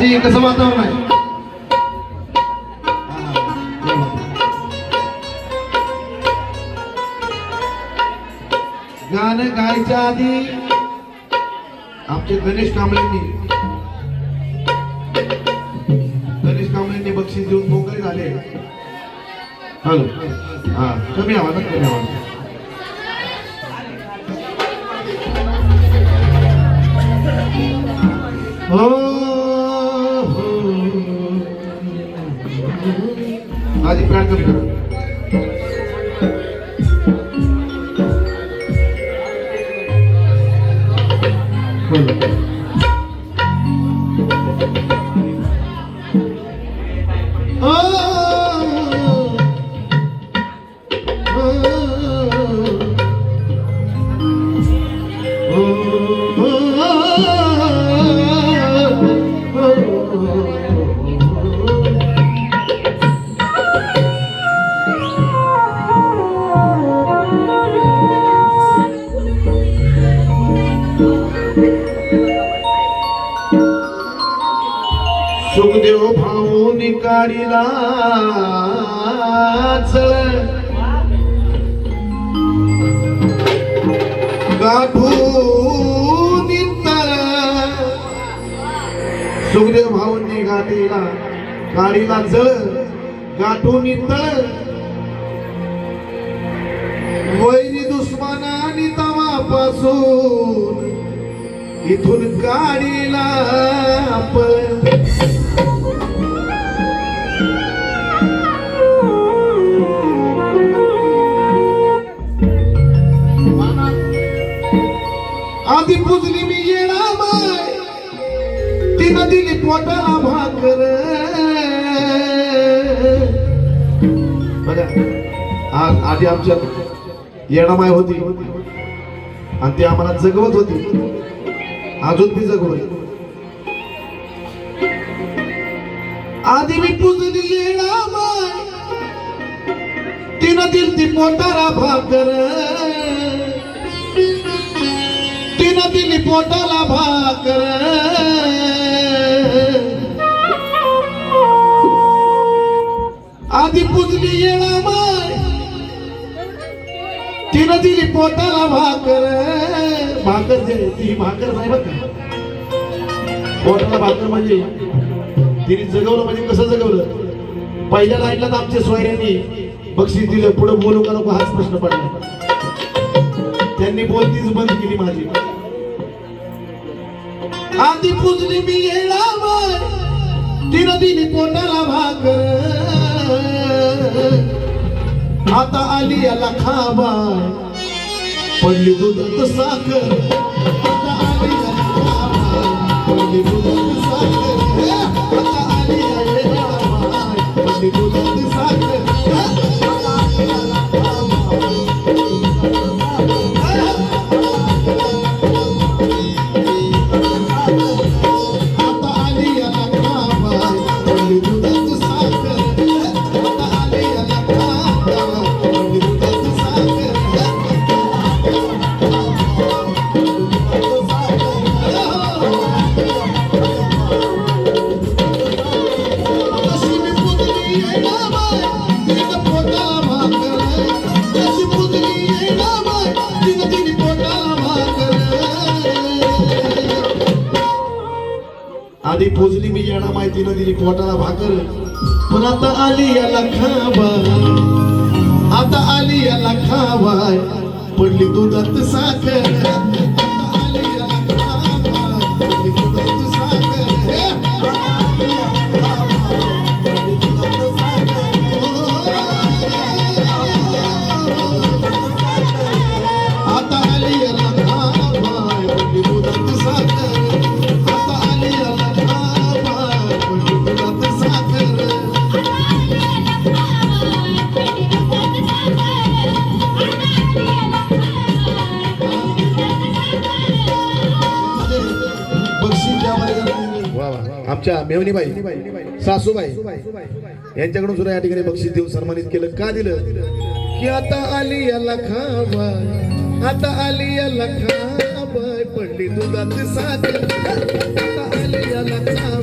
आजी कसं वातावरण आहे? गाणं गायच्या आधी आमचे गणेश कांबळेंनी गणेश कांबळेंनी बक्षीस देऊन मोकळे झाले. हॅलो. हा कमी आवाज कमी आवाज. हो हो. आधी प्राण कमी देव भाऊ निकाडीला सुखदेव भाऊंनी गाठीला. गाडीला जळ. गाठून तळ वैरी दुश्मनानी तवापासून इथून गाडीला आधी पुजली मी येणा माय तिनं दिली पोटाला भाकर. बघा आधी आमच्या येणामाय होती. आणि ती आम्हाला जगवत होती. अजून ती जगवत आधी मी पुजली येणामाय तिनं दिली ती पोटाला भाकर. पोटाला भाकर. आधी पुजली येणा माय. तिनं दिली पोटाला भाकर. भाकर जे ती भाकर नाही बघ पोटाला भाकर म्हणजे तिने जगवलं म्हणजे कसं जगवलं? पहिल्या लाईनला तर आमच्या सोयऱ्यांनी बक्षीस दिलं. पुढे बोलू का नको हाच प्रश्न पडला. त्यांनी बोलतीच बंद केली माझी. आधी पुजली मी येणार तिनं दिली पोटाला भाकर. आता आली याला खाबाय पडली दुधात साखर. आता आली याला खाबाय, पडली दुधात साखर. आता आली याला खाबाय, पडली दुधात साखर. आधी पोचली मी येणार माहितीनं दिली पोटाला भाकर. पण आता आली याला खावा आता आली याला खावाय. पडली दुधात साखर. वा. सासूबाई यांच्याकडून सुद्धा या ठिकाणी बक्षीस देऊन सन्मानित केलं. का दिलं? की आता आली याला खावाय आता आली याला खावाय पडली दुधात साखर. आता आली याला आधी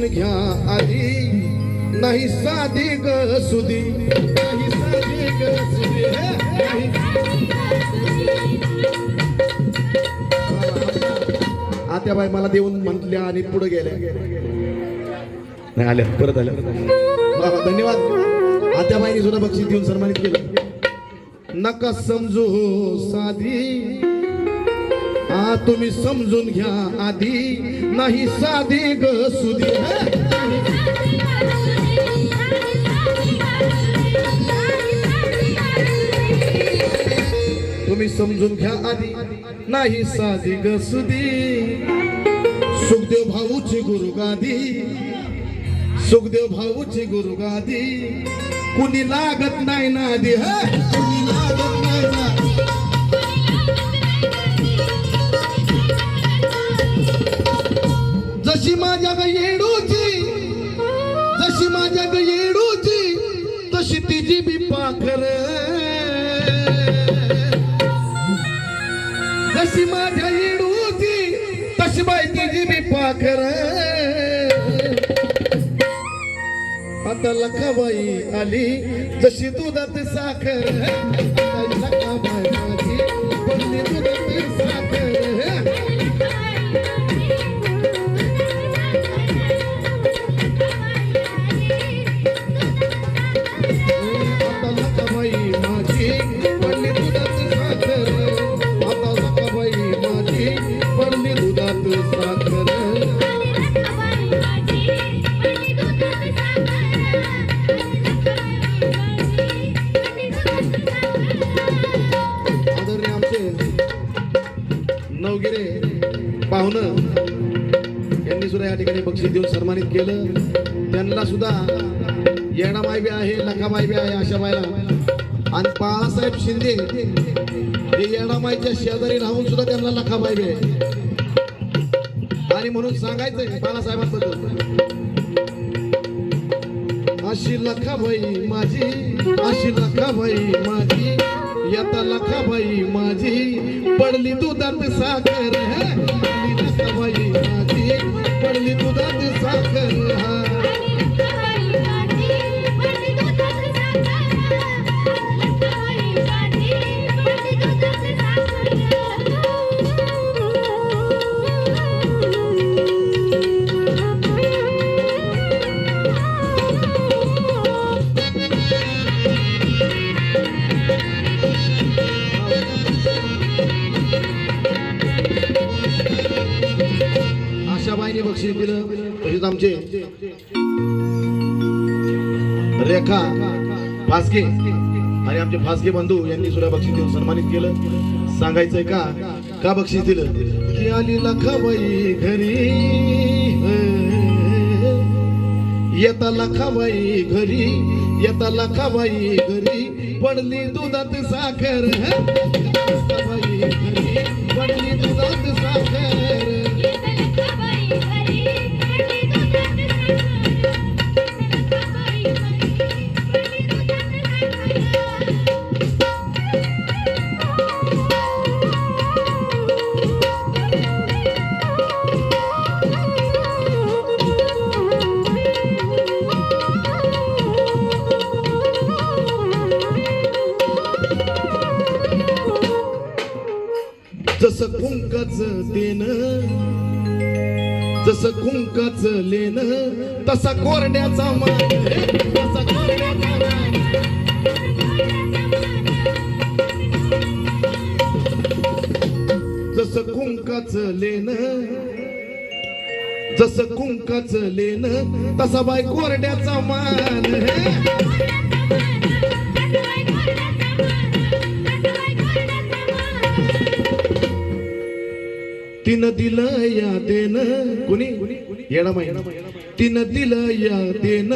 समजून घ्या आधी नाही साधी ग सुदी नाही साधी ग नाही. आत्याबाई मला देऊन म्हटल्या आणि पुढे गेल्या. नाही आल्या. परत आल्या. धन्यवाद. आत्याबाईंनी सुद्धा बक्षीस देऊन सन्मानित केलं. नका समजू साधी. आ तुम्ही समजून घ्या आधी. नाही साधी ग सुधी. तुम्ही समजून घ्या आधी. नाही साधी ग सुधी. सुखदेव भाऊची गुरुगादी. सुखदेव भाऊची गुरुगादी. कुणी लागत नाही नादी ह? जशी माझ्या येडूची तशी बाई तिची मी पाखर. आता लखाबाई आली जशी दुधात साखर लखाबाई दुधात आहे बी आहे अशा आणि बाळासाहेब शिंदे हे येणामाईच्या शेजारी राहून सुद्धा त्यांना लखाबाई बी आहे. आणि म्हणून सांगायचंय बाळासाहेबांबद्दल. अशी लखाबाई माझी अशी लखाबाई माझी येता लखाबाई माझी पडली दुधात साखर लखाबाई माझी पडली दुधात साखर. रेखा फासके आणि आमचे फासके बंधू यांनी सुद्धा बक्षीस देऊन सन्मानित केलं. सांगायचंय का? का बक्षीस दिलं? की आली लखाबाई घरी? येता लखाबाई घरी येता लखाबाई घरी पडली दुधात साखर. लखाबाई घरी पडली दुधात साखर. जसं कुंकाच लेन तसा कोरड्याचा मान. तसा कोरड्याचा मान. जस कुंकाच लेन जसं कुंकाच लेन तसा बाय कोरड्याचा मान. तिनं दिलं या देन कुणी? येणा माहिती तिनं दिलं या देन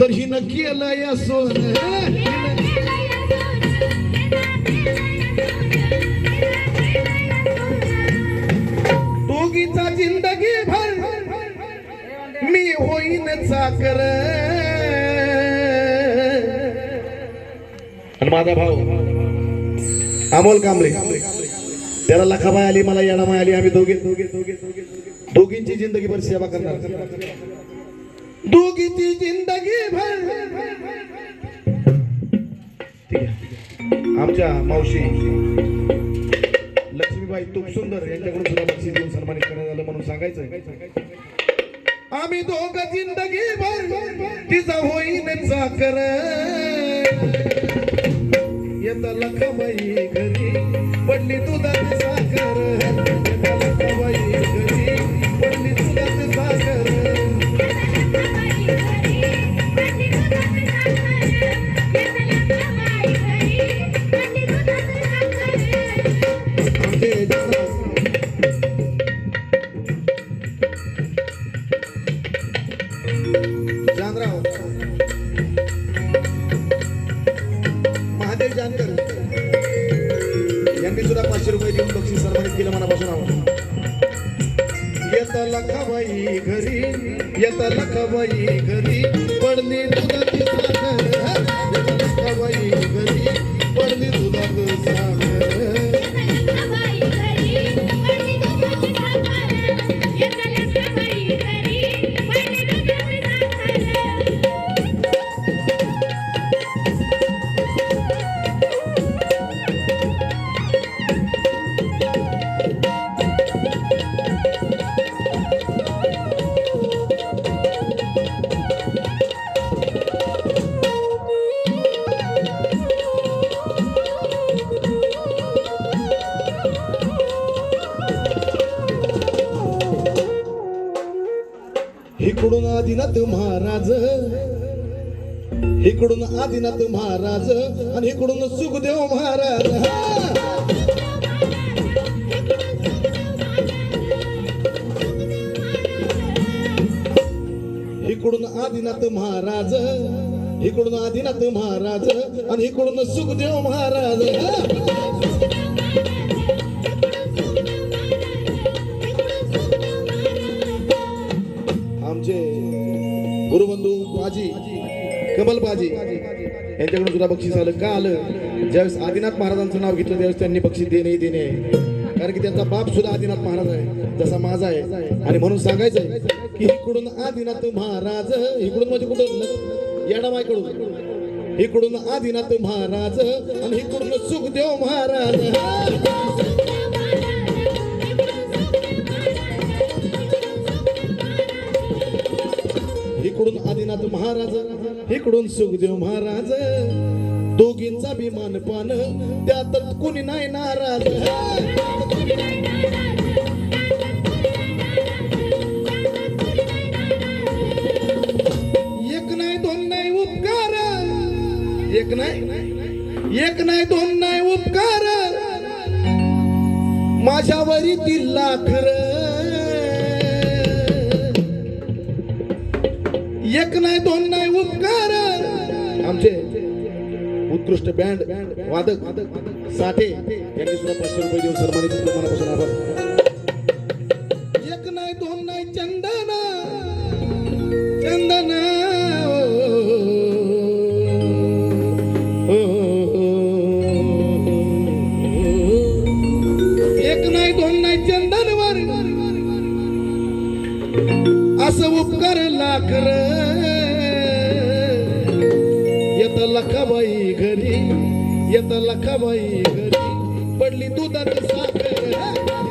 तर हिनं केलं या सोन. दोघीचा जिंदगी भर मी होईन चाकर आणि माझा भाऊ अमोल कांबळे. त्याला लखाबाई आली मला येणामाई आली आम्ही दोघे दोघे दोघे दोघे दोघे- दोघींची जिंदगीभर सेवा करणार. दोघीची जिंदगी भर ठीक आहे. आमच्या मावशी लक्ष्मीबाई तूप सुंदर यांच्याकडून सुद्धा बक्षीस देऊन सन्मानित करण्यात आलं म्हणून सांगायचं आम्ही दोघ जिंदगी भर तिचा होईन चाकर येत लखबाई घरी. पडली दुधात साखर. पडली दुधात साखर जानराव महादेव जानकर. पाचशे रुपये देऊन बक्षीस सन्मानित केलं मनापासून आवडतं येत लखाबाई घरी येत लखाबाई घरी पडली तुला इकडून आदिनाथ महाराज आणि इकडून सुखदेव महाराज. इकडून आदिनाथ महाराज इकडून आदिनाथ महाराज आणि इकडून सुखदेव महाराज. आमचे गुरुबंधू बाजी कमल बाजी यांच्याकडून सुद्धा बक्षीस आलं. का आलं? ज्यावेळेस आदिनाथ महाराजांचं नाव घेतलं त्यावेळेस त्यांनी बक्षीस देणे देणे. कारण की त्यांचा बाप सुद्धा आदिनाथ महाराज आहे. जसा माझा आहे. आणि म्हणून सांगायचं आहे की इकडून आदिनाथ महाराज इकडून म्हणजे कुठं? येडामाईकडून. इकडून आदिनाथ महाराज आणि इकडून सुखदेव महाराज. महाराज इकडून सुखदेव महाराज दोघींचा विमान पान त्यात कोणी नाही नाराज. एक नाही दोन नाही उपकार. एक नाही एक नाही दोन नाही उपकार. माझ्यावरी ती लाखर एक नाही दोन नाही उपकार. आमचे उत्कृष्ट बँड वादक साठे यांनी सुद्धा पाचशे रुपये देऊन सन्मानित मनापासून आभार. एक नाही दोन नाही चंदना. चंदना. एक नाही दोन नाही चंदन वर असं उपकार लाकर येत लखाबाई घरी? येत लखाबाई घरी? पडली दुधाची साखर.